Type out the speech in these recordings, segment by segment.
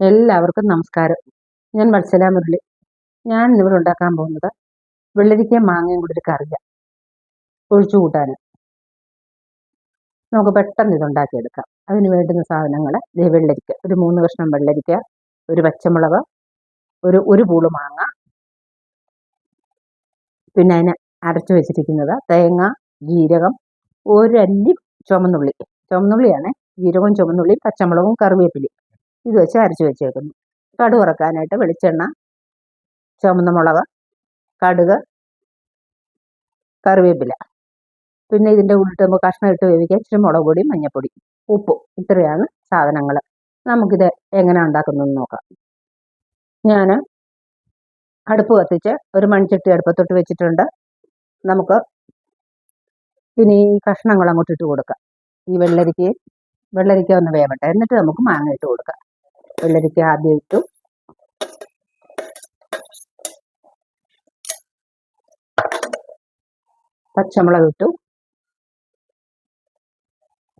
എല്ലാവർക്കും നമസ്കാരം. ഞാൻ മത്സല മുരളി. ഞാൻ ഇവിടെ ഉണ്ടാക്കാൻ പോകുന്നത് വെള്ളരിക്ക മാങ്ങയും കൂടി ഒരു കറിയ ഒഴിച്ചു കൂട്ടാൻ. നമുക്ക് പെട്ടെന്ന് ഇത് ഉണ്ടാക്കിയെടുക്കാം. അതിന് വേണ്ടുന്ന സാധനങ്ങൾ വെള്ളരിക്ക. ഒരു മൂന്ന് കഷ്ണം വെള്ളരിക്ക ഒരു പച്ചമുളക് ഒരു ഒരു പൂൾ മാങ്ങ. പിന്നെ അതിന് അരച്ചു വെച്ചിരിക്കുന്നത് തേങ്ങ ജീരകം ഒരല്ലി ചുമന്നുള്ളി ചുമന്നുള്ളിയാണ് ജീരകവും ചുമന്നുള്ളി പച്ചമുളകും കറിവേപ്പിലയും. ഇത് വെച്ച് അരച്ച് വെച്ചേക്കുന്നു. കടു വറക്കാനായിട്ട് വെളിച്ചെണ്ണ ചുമന്ന മുളക് കടുക് കറിവേപ്പില. പിന്നെ ഇതിന്റെ ഉള്ളിട്ട് കഷ്ണം ഇട്ട് വേവിക്കാൻ ഇച്ചിരി മുളക് പൊടി മഞ്ഞൾപ്പൊടി ഉപ്പ്. ഇത്രയാണ് സാധനങ്ങൾ നമുക്കിത് എങ്ങനെ ഉണ്ടാക്കുന്നതെന്ന് നോക്കാം. ഞാൻ അടുപ്പ് കത്തിച്ച് ഒരു മൺചട്ടി അടുപ്പത്തൊട്ട് വെച്ചിട്ടുണ്ട്. നമുക്ക് ഇനി ഈ കഷ്ണങ്ങൾ അങ്ങോട്ട് ഇട്ട് കൊടുക്കാം. ഈ വെള്ളരിക്കയും വെള്ളരിക്ക ഒന്ന് വേവട്ടെ. എന്നിട്ട് നമുക്ക് മാങ്ങ ഇട്ട് കൊടുക്കാം. വെള്ളരിക്ക ആദ്യം ഇട്ടു പച്ചമുളക് ഇട്ടു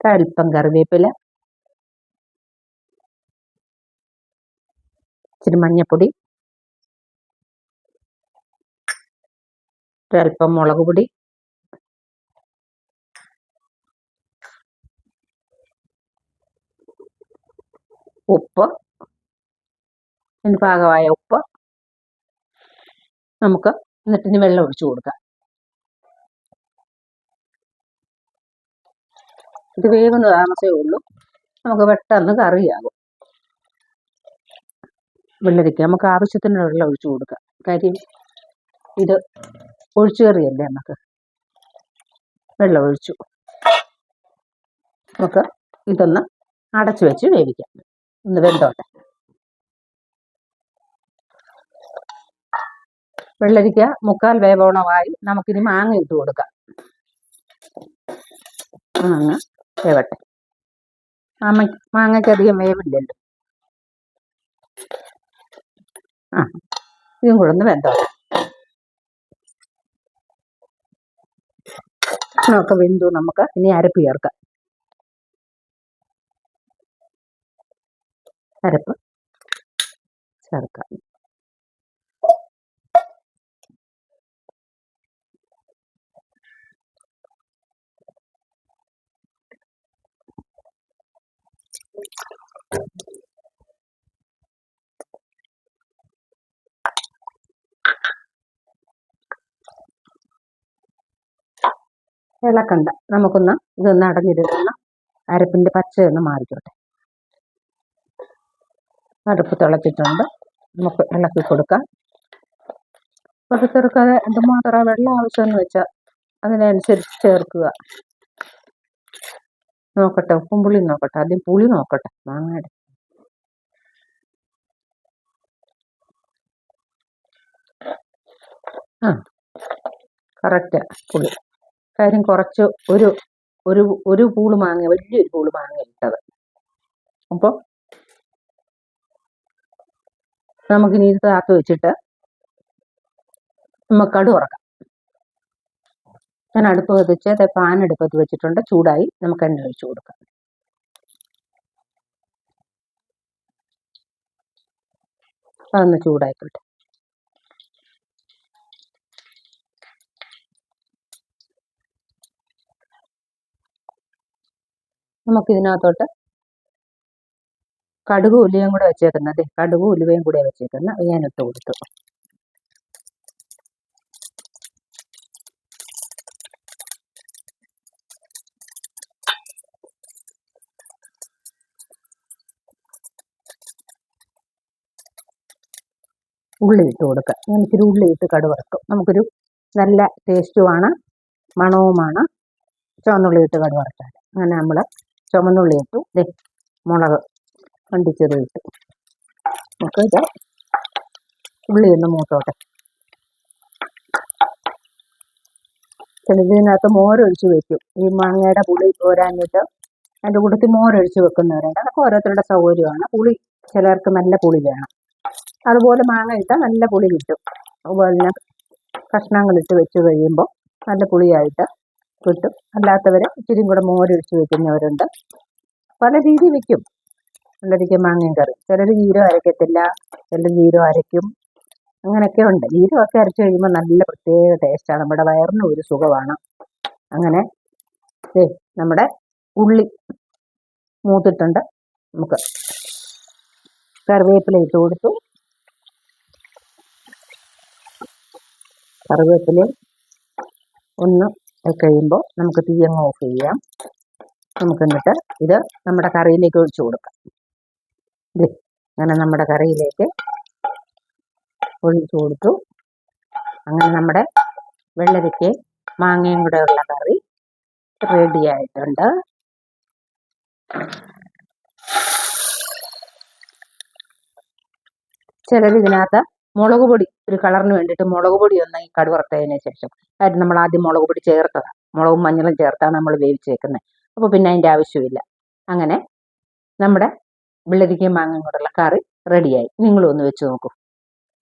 അല്പം കറിവേപ്പില. ഇച്ചിരി മഞ്ഞപ്പൊടി. ഒരല്പം മുളക് പൊടി. ഉപ്പ്. അതിന് പാകമായ ഉപ്പ് നമുക്ക് എന്നിട്ടിന് വെള്ളം ഒഴിച്ചു കൊടുക്കാം. ഇത് വേവുന്ന താമസമേ ഉള്ളൂ. നമുക്ക് പെട്ടെന്ന് കറിയാകും. വെള്ളരിക്ക നമുക്ക് ആവശ്യത്തിന് വെള്ളം ഒഴിച്ചു കൊടുക്കാം. കാര്യം ഇത് ഒഴിച്ചു കറിയല്ലേ നമുക്ക്? വെള്ളം ഒഴിച്ചു. നമുക്ക് ഇതൊന്ന് അടച്ചു വെച്ച് വേവിക്കാം. ഒന്ന് വെന്തോട്ടെ. വെള്ളരിക്ക മുക്കാൽ വേവോണമായി നമുക്കിനി മാങ്ങ ഇട്ട് കൊടുക്കാം. മാങ്ങ വേവട്ടെ. മാങ്ങ മാങ്ങയ്ക്ക് അധികം വേവില്ലല്ലോ. ആ ഇതും കൂടെ ഒന്ന് വെന്തോട്ടെ ഭക്ഷണമൊക്കെ വെന്തു നമുക്ക് ഇനി അരപ്പ് ചേർക്കാം. അരപ്പ് ചേർക്കാം. ഇളക്കണ്ട. നമുക്കൊന്ന് ഇതൊന്ന് അടഞ്ഞിരുന്ന അരപ്പിന്റെ പച്ചയൊന്ന് മാറിക്കോട്ടെ. അടുപ്പ് തിളച്ചിട്ടുണ്ട്. നമുക്ക് ഇളക്കി കൊടുക്കാം. ചെറുക്കാതെ എന്തുമാത്രം വെള്ളം ആവശ്യമെന്ന് വെച്ചാൽ അതിനനുസരിച്ച് ചേർക്കുക. നോക്കട്ടെ ഉപ്പും പുളി നോക്കട്ടെ ആദ്യം പുളി നോക്കട്ടെ. മാങ്ങയുടെ ആ കറക്റ്റ് പുളി. കാര്യം കുറച്ച് ഒരു ഒരു ഒരു പൂൾ മാങ്ങ വലിയൊരു പൂൾ മാങ്ങ ഇട്ടത്. അപ്പോൾ നമുക്കിനി ഇത് താത്ത് വെച്ചിട്ട് നമുക്ക് കടു ഉറക്കാം ഞാൻ അടുപ്പ് കത്തിച്ച് പാൻ അടുപ്പത്ത് വെച്ചിട്ടുണ്ട്. ചൂടായി നമുക്ക് എണ്ണ ഒഴിച്ചു കൊടുക്കാം. അതൊന്ന് ചൂടായിക്കോട്ടെ. നമുക്കിതിനകത്തോട്ട് കടുക് ഉലുവയും കൂടെ വെച്ചേക്കുന്നത് കടുക് ഉലുവയും കൂടെ വെച്ചേക്കുന്നത് ഞാനിട്ട് കൊടുത്തു. ഉള്ളി ഇട്ട് കൊടുക്കുക ഞാൻ ഉള്ളി ഇട്ട് കടുവറക്കും നമുക്കൊരു നല്ല ടേസ്റ്റുമാണ് മണവുമാണ്. ചുവന്നുള്ളി ഇട്ട് കടുവറച്ചാൽ അങ്ങനെ നമ്മൾ ചുമന്നുള്ളി ഇട്ടു മുളക് വണ്ടിച്ചെറി ഇട്ടു നമുക്ക് ഇത് ഉള്ളി ഒന്ന് മൂത്തോട്ടെ. ചിലതിനകത്ത് മോരൊഴിച്ച് വെക്കും. ഈ മാങ്ങയുടെ പുളി പോരാഞ്ഞിട്ട് അതിന്റെ കൂട്ടത്തിൽ മോരൊഴിച്ച് വെക്കുന്നവരുണ്ട് അതൊക്കെ ഓരോരുത്തരുടെ സൗകര്യമാണ്. പുളി ചിലർക്ക് നല്ല പുളി വേണം. അതുപോലെ മാങ്ങ ഇട്ടാൽ നല്ല പുളി കിട്ടും. അതുപോലെ തന്നെ കഷ്ണങ്ങളിട്ട് വെച്ച് കഴിയുമ്പോൾ നല്ല പുളിയായിട്ട് കിട്ടും. അല്ലാത്തവർ ഇച്ചിരി കൂടെ മോരൊഴിച്ച് വെക്കുന്നവരുണ്ട്. പല രീതി വെക്കും. വെള്ളരിക്ക മാങ്ങയും കറി ചിലർ ജീരോ അരയ്ക്കത്തില്ല ചിലർ ജീരോ അരയ്ക്കും. അങ്ങനെയൊക്കെ ഉണ്ട്. ജീരകമൊക്കെ അരച്ച് കഴിയുമ്പോൾ നല്ല പ്രത്യേക ടേസ്റ്റാണ് നമ്മുടെ വയറിന് ഒരു സുഖമാണ്. അങ്ങനെ നമ്മുടെ ഉള്ളി മൂത്തിട്ടുണ്ട്. നമുക്ക് കറിവേപ്പില ഇട്ട് കൊടുത്തു. കറിവേപ്പിലയും ഒന്ന് ആയി കഴിയുമ്പോൾ നമുക്ക് തീ അങ്ങ് ഓഫ് ചെയ്യാം. നമുക്ക് എന്നിട്ട് ഇത് നമ്മുടെ കറിയിലേക്ക് ഒഴിച്ചു കൊടുക്കാം. അങ്ങനെ നമ്മുടെ കറിയിലേക്ക് ഒഴിച്ചു കൊടുത്തു. അങ്ങനെ നമ്മുടെ വെള്ളരിക്കയും മാങ്ങയും കൂടെ ഉള്ള കറി റെഡി ആയിട്ടുണ്ട്. ചിലർ ഇതിനകത്ത് മുളക് പൊടി ഒരു കളറിന് വേണ്ടിയിട്ട് മുളക് പൊടി ഒന്ന് ഈ കടുവറുത്തതിന് ശേഷം. കാര്യം നമ്മൾ ആദ്യം മുളക് പൊടി ചേർത്തതാണ് മുളകും മഞ്ഞളും ചേർത്താണ് നമ്മൾ വേവിച്ചേക്കുന്നത് അപ്പോൾ പിന്നെ അതിന്റെ ആവശ്യമില്ല. അങ്ങനെ നമ്മുടെ വെള്ളരിക്കയും മാങ്ങയും കൂടെയുള്ള കറി റെഡിയായി നിങ്ങളും ഒന്ന് വെച്ച് നോക്കൂ.